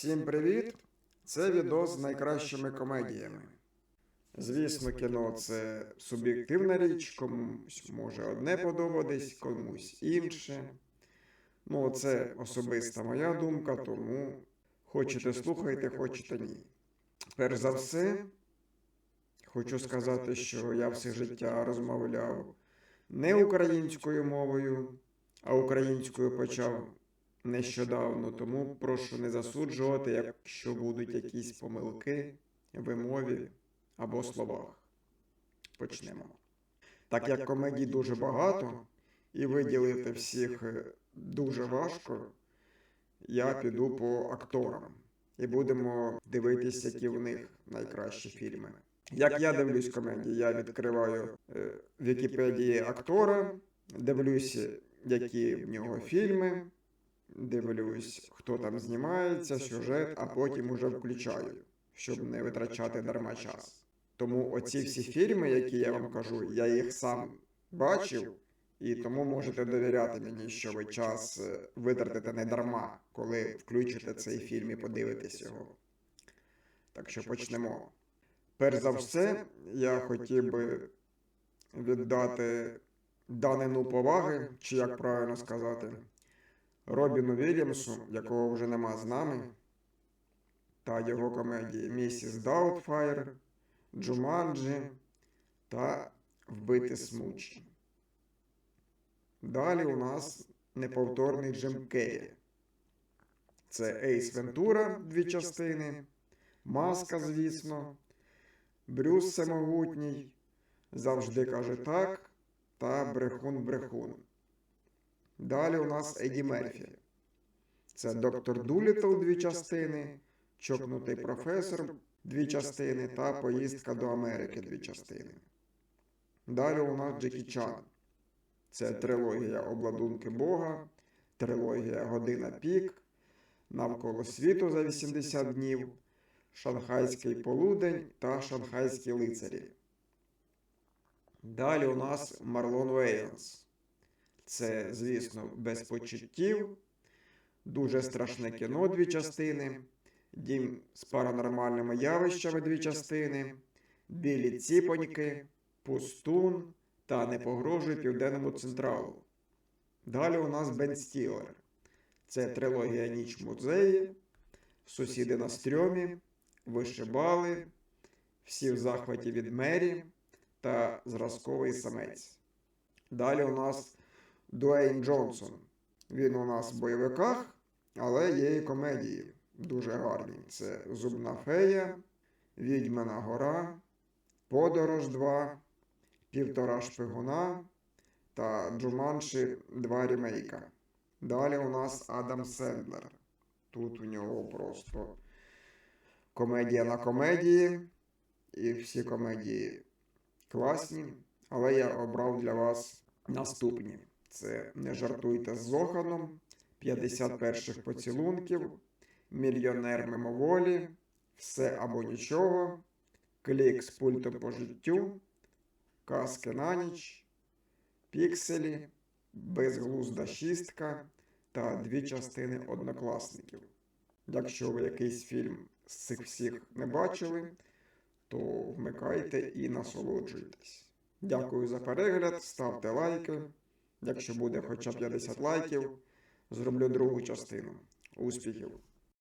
Всім привіт! Це відео з найкращими комедіями. Звісно, кіно це суб'єктивна річ, комусь може одне подобатись, комусь інше. Ну, це особиста моя думка, тому хочете слухайте, хочете ні. Перш за все, хочу сказати, що я все життя розмовляв не українською мовою, а українською почав нещодавно, тому прошу не засуджувати, якщо будуть якісь помилки вимові або словах. Почнемо. Так як комедій дуже багато, і виділити всіх е, дуже важко, я піду по акторам і будемо дивитися, які в них найкращі фільми. Як я дивлюсь комедії, я відкриваю е, в Вікіпедії актора, дивлюся, які в нього фільми, дивлюсь, хто там знімається, сюжет, а потім уже включаю, щоб не витрачати дарма час. Тому оці всі фільми, які я вам кажу, я їх сам бачив, і тому можете довіряти мені, що ви час е, витратите не дарма, коли включите цей фільм і подивитесь його. Так що почнемо. Перш за все, я хотів би віддати данину поваги, чи як правильно сказати, Робіну Вільямсу, якого вже нема з нами, та його комедії Місіс Даутфайр, Джуманджі та Вбити Смучі. Далі у нас неповторний Джим Керрі. Це Ейс Вентура, дві частини, Маска, звісно, Брюс Всемогутній, завжди каже так, та Брехун-Брехун. Далі у нас Еді Мерфі. Це доктор Дулітл дві частини, Чокнутий професор дві частини та Поїздка до Америки дві частини. Далі у нас Джекі Чан. Це трилогія Обладунки Бога, трилогія Година Пік, Навколо світу за 80 днів, Шанхайський полудень та Шанхайські лицарі. Далі у нас Марлон Вейнс. Це, звісно, без почуттів, дуже страшне кіно дві частини, дім з паранормальними явищами дві частини, білі ціпоньки, пустун та не погрожує південному централу. Далі у нас Бен Стілер. Це трилогія Ніч музеї, Сусіди на стрьомі, Вишибали, Всі в захваті від Мері та Зразковий самець. Далі у нас Дуейн Джонсон. Він у нас в бойовиках, але є і комедії дуже гарні. Це Зубна фея, Відьмина гора, Подорож 2, Півтора шпигуна та Джуманші 2 ремейка. Далі у нас Адам Сендлер. Тут у нього просто комедія на комедії, і всі комедії класні, але я обрав для вас наступні. Це Не жартуйте з Зоханом, 50 перших поцілунків, Мільйонер мимоволі, Все або нічого, Клік з пультом по життю, Казки на ніч, Пікселі, Безглузда шістка та дві частини однокласників. Якщо ви якийсь фільм з цих всіх не бачили, то вмикайте і насолоджуйтесь. Дякую за перегляд, ставте лайки. Якщо буде хоча б 50 лайків, зроблю другу частину. Успіхів!